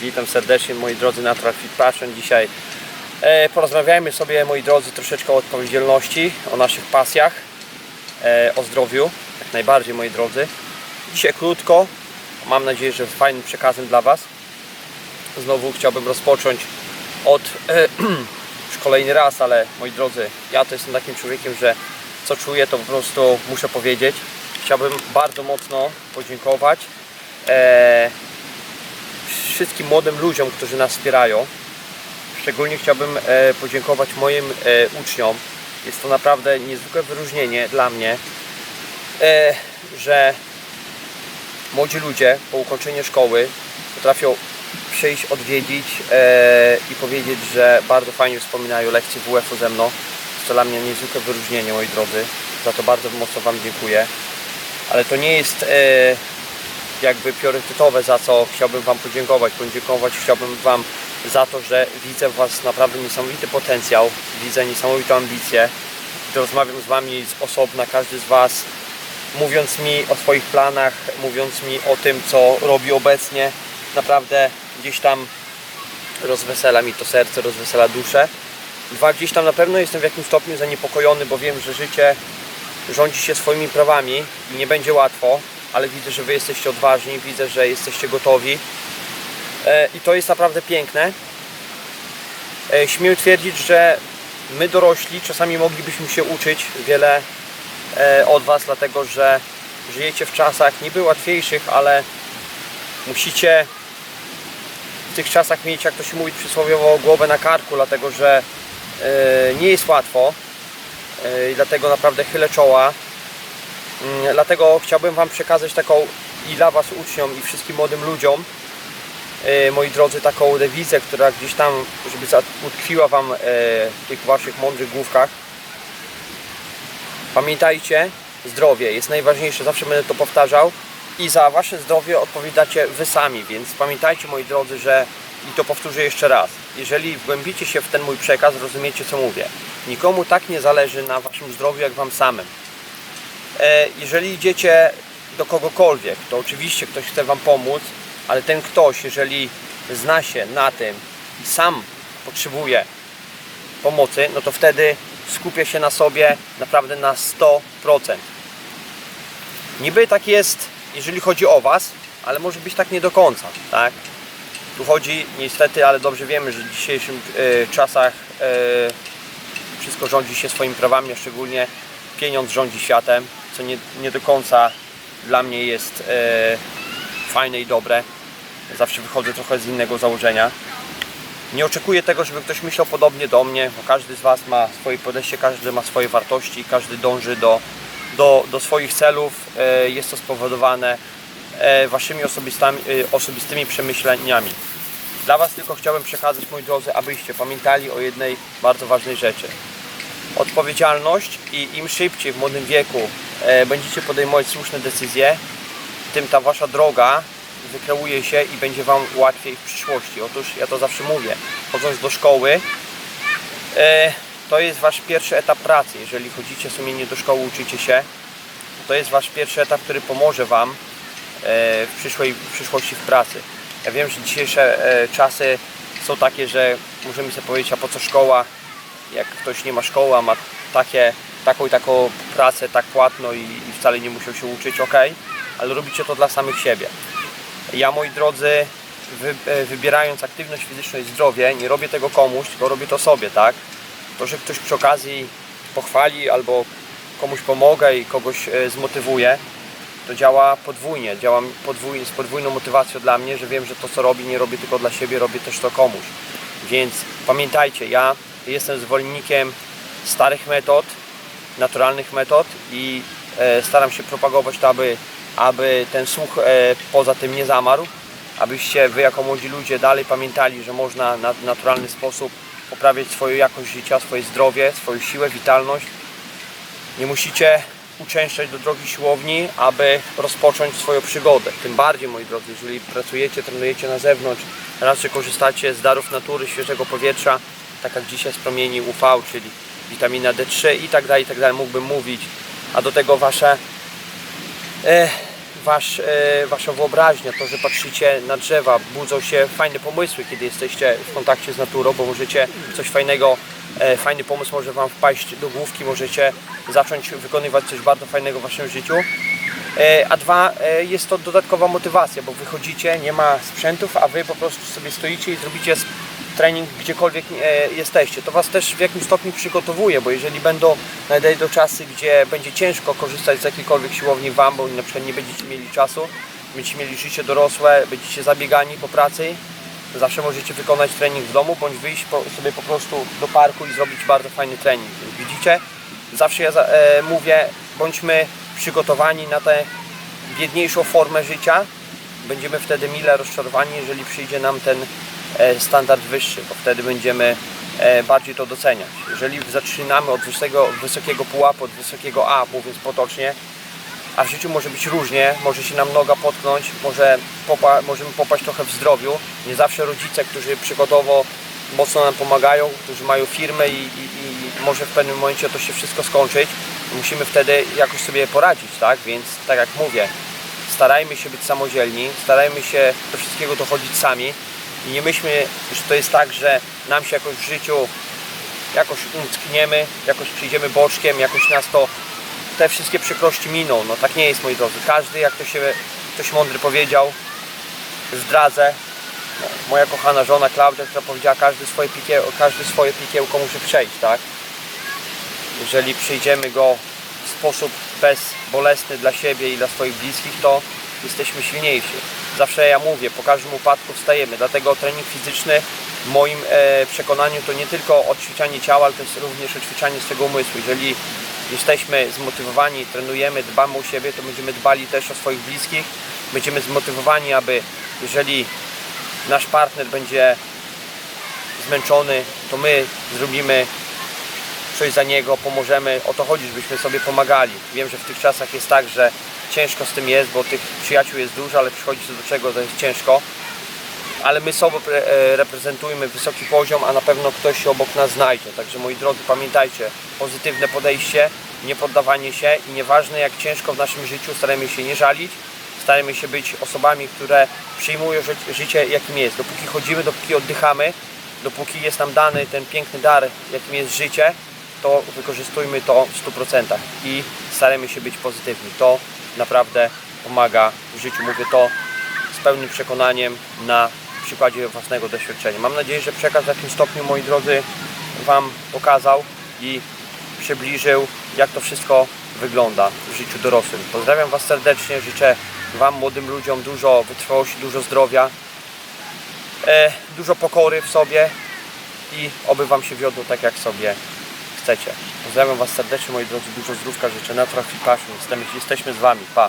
Witam serdecznie moi drodzy Natural Fit Passion. Dzisiaj e, porozmawiajmy sobie moi drodzy troszeczkę o odpowiedzialności, o naszych pasjach, e, o zdrowiu, jak najbardziej moi drodzy. Dzisiaj krótko, mam nadzieję, że z fajnym przekazem dla Was. Znowu chciałbym rozpocząć od e, już kolejny raz, ale moi drodzy, ja to jestem takim człowiekiem, że co czuję to po prostu muszę powiedzieć. Chciałbym bardzo mocno podziękować e, wszystkim młodym ludziom, którzy nas wspierają. Szczególnie chciałbym e, podziękować moim e, uczniom. Jest to naprawdę niezwykłe wyróżnienie dla mnie, e, że młodzi ludzie po ukończeniu szkoły potrafią przyjść, odwiedzić i powiedzieć, że bardzo fajnie wspominają lekcje WF-u ze mną. Jest to dla mnie niezwykłe wyróżnienie, moi drodzy. Za to bardzo mocno Wam dziękuję. Ale to nie jest jakby priorytetowe, za co chciałbym Wam podziękować. Podziękować chciałbym Wam za to, że widzę w Was naprawdę niesamowity potencjał, widzę niesamowitą ambicję. Rozmawiam z Wami z osobna, każdy z Was mówiąc mi o swoich planach, mówiąc mi o tym, co robi obecnie, naprawdę gdzieś tam rozwesela mi to serce, rozwesela duszę. Dwa, gdzieś tam na pewno jestem w jakimś stopniu zaniepokojony, bo wiem, że życie rządzi się swoimi prawami i nie będzie łatwo, ale widzę, że Wy jesteście odważni, widzę, że jesteście gotowi E, i to jest naprawdę piękne. E, Śmiem twierdzić, że my dorośli czasami moglibyśmy się uczyć wiele e, od Was, dlatego że żyjecie w czasach niby łatwiejszych, ale musicie w tych czasach mieć, jak to się mówi przysłowiowo, głowę na karku, dlatego że nie jest łatwo i dlatego naprawdę chylę czoła. Mm, Dlatego chciałbym Wam przekazać taką i dla Was uczniom i wszystkim młodym ludziom, e, moi drodzy, taką dewizę, która gdzieś tam, żeby utkwiła Wam e, w tych Waszych mądrych główkach. Pamiętajcie, zdrowie jest najważniejsze, zawsze będę to powtarzał i za Wasze zdrowie odpowiadacie Wy sami, więc pamiętajcie moi drodzy, że i to powtórzę jeszcze raz, jeżeli wgłębicie się w ten mój przekaz, rozumiecie co mówię. Nikomu tak nie zależy na Waszym zdrowiu jak Wam samym. E, jeżeli idziecie do kogokolwiek, to oczywiście ktoś chce Wam pomóc, ale ten ktoś, jeżeli zna się na tym sam potrzebuje pomocy, no to wtedy skupia się na sobie naprawdę na 100%. Niby tak jest, jeżeli chodzi o Was, ale może być tak nie do końca, tak? Tu chodzi niestety, ale dobrze wiemy, że w dzisiejszych e, czasach e, wszystko rządzi się swoimi prawami, a szczególnie pieniądz rządzi światem, co nie, nie do końca dla mnie jest e, fajne i dobre. Zawsze wychodzę trochę z innego założenia. Nie oczekuję tego, żeby ktoś myślał podobnie do mnie, bo każdy z Was ma swoje podejście, każdy ma swoje wartości, każdy dąży do, do, do swoich celów. E, Jest to spowodowane e, Waszymi osobistami, e, osobistymi przemyśleniami. Dla Was tylko chciałem przekazać, moi drodzy, abyście pamiętali o jednej bardzo ważnej rzeczy. Odpowiedzialność i im szybciej w młodym wieku będziecie podejmować słuszne decyzje, tym ta Wasza droga wykreuje się i będzie Wam łatwiej w przyszłości. Otóż ja to zawsze mówię, chodząc do szkoły, e, to jest Wasz pierwszy etap pracy. Jeżeli chodzicie sumiennie do szkoły, uczycie się, to jest Wasz pierwszy etap, który pomoże Wam e, w, przyszłej, w przyszłości w pracy. Ja wiem, że dzisiejsze e, czasy są takie, że możemy sobie powiedzieć, a po co szkoła, jak ktoś nie ma szkoły, a ma takie, taką i taką pracę, tak płatno i, i wcale nie musiał się uczyć, ok, ale robicie to dla samych siebie. Ja, moi drodzy, wy, e, wybierając aktywność fizyczną i zdrowie, nie robię tego komuś, tylko robię to sobie, tak? To, że ktoś przy okazji pochwali albo komuś pomogę i kogoś e, zmotywuje, to działa podwójnie, działa podwójnie, z podwójną motywacją dla mnie, że wiem, że to co robię, nie robię tylko dla siebie, robię też to komuś. Więc pamiętajcie, ja jestem zwolennikiem starych metod, naturalnych metod i e, staram się propagować to, aby, aby ten słuch e, poza tym nie zamarł, abyście wy jako młodzi ludzie dalej pamiętali, że można na naturalny sposób poprawiać swoją jakość życia, swoje zdrowie, swoją siłę, witalność. Nie musicie uczęszczać do drogi siłowni, aby rozpocząć swoją przygodę. Tym bardziej, moi drodzy, jeżeli pracujecie, trenujecie na zewnątrz, raczej korzystacie z darów natury, świeżego powietrza, tak jak dzisiaj z promieni UV, czyli witamina D3 i tak dalej, i tak dalej, mógłbym mówić, a do tego wasze e, wasz, e, wasza wyobraźnia, to, że patrzycie na drzewa, budzą się fajne pomysły, kiedy jesteście w kontakcie z naturą, bo możecie coś fajnego, e, fajny pomysł może wam wpaść do główki, możecie zacząć wykonywać coś bardzo fajnego w waszym życiu. E, A dwa, e, jest to dodatkowa motywacja, bo wychodzicie, nie ma sprzętów, a wy po prostu sobie stoicie i zrobicie trening gdziekolwiek e, jesteście. To Was też w jakimś stopniu przygotowuje, bo jeżeli będą nadejdą czasy, gdzie będzie ciężko korzystać z jakiejkolwiek siłowni Wam, bo na przykład nie będziecie mieli czasu, będziecie mieli życie dorosłe, będziecie zabiegani po pracy, zawsze możecie wykonać trening w domu, bądź wyjść sobie po prostu do parku i zrobić bardzo fajny trening. Widzicie, zawsze ja e, mówię, bądźmy przygotowani na tę biedniejszą formę życia, będziemy wtedy mile rozczarowani, jeżeli przyjdzie nam ten standard wyższy, bo wtedy będziemy e, bardziej to doceniać. Jeżeli zaczynamy od wysokiego, wysokiego pułapu, od wysokiego A, mówiąc potocznie, a w życiu może być różnie, może się nam noga potknąć, może popa, możemy popaść trochę w zdrowiu. Nie zawsze rodzice, którzy przygodowo mocno nam pomagają, którzy mają firmę i, i, i może w pewnym momencie to się wszystko skończyć. Musimy wtedy jakoś sobie poradzić, tak? Więc tak jak mówię, starajmy się być samodzielni, starajmy się do wszystkiego dochodzić sami i nie myślmy, że to jest tak, że nam się jakoś w życiu jakoś umckniemy, jakoś przyjdziemy boczkiem, jakoś nas to te wszystkie przykrości miną. No tak nie jest moi drodzy. Każdy, jak to się ktoś mądry powiedział, zdradzę. No, moja kochana żona Klaudia, która powiedziała, każdy swoje, pikie, każdy swoje pikiełko musi przejść, tak? Jeżeli przyjdziemy go w sposób bezbolesny dla siebie i dla swoich bliskich, to jesteśmy silniejsi. Zawsze ja mówię, po każdym upadku wstajemy, dlatego trening fizyczny w moim e, przekonaniu to nie tylko odćwiczanie ciała, ale to jest również odćwiczanie swego umysłu. Jeżeli jesteśmy zmotywowani, trenujemy, dbamy o siebie, to będziemy dbali też o swoich bliskich. Będziemy zmotywowani, aby jeżeli nasz partner będzie zmęczony, to my zrobimy coś za niego, pomożemy. O to chodzi, żebyśmy sobie pomagali. Wiem, że w tych czasach jest tak, że ciężko z tym jest, bo tych przyjaciół jest dużo, ale przychodzi do czego, to jest ciężko. Ale my sobą pre- e, reprezentujemy wysoki poziom, a na pewno ktoś się obok nas znajdzie. Także moi drodzy, pamiętajcie, pozytywne podejście, nie poddawanie się i nieważne jak ciężko w naszym życiu, starajmy się nie żalić, starajmy się być osobami, które przyjmują ży- życie jakim jest. Dopóki chodzimy, dopóki oddychamy, dopóki jest nam dany ten piękny dar, jakim jest życie, to wykorzystujmy to w 100% i starajmy się być pozytywni. To naprawdę pomaga w życiu. Mówię to z pełnym przekonaniem na przykładzie własnego doświadczenia. Mam nadzieję, że przekaz w jakimś stopniu, moi drodzy, Wam pokazał i przybliżył, jak to wszystko wygląda w życiu dorosłym. Pozdrawiam Was serdecznie, życzę Wam, młodym ludziom, dużo wytrwałości, dużo zdrowia, e, dużo pokory w sobie i oby Wam się wiodło tak, jak sobie chcecie. Pozdrawiam Was serdecznie, moi drodzy, dużo zdrówka życzę. Fit Passion. Jesteśmy, jesteśmy z Wami. Pa!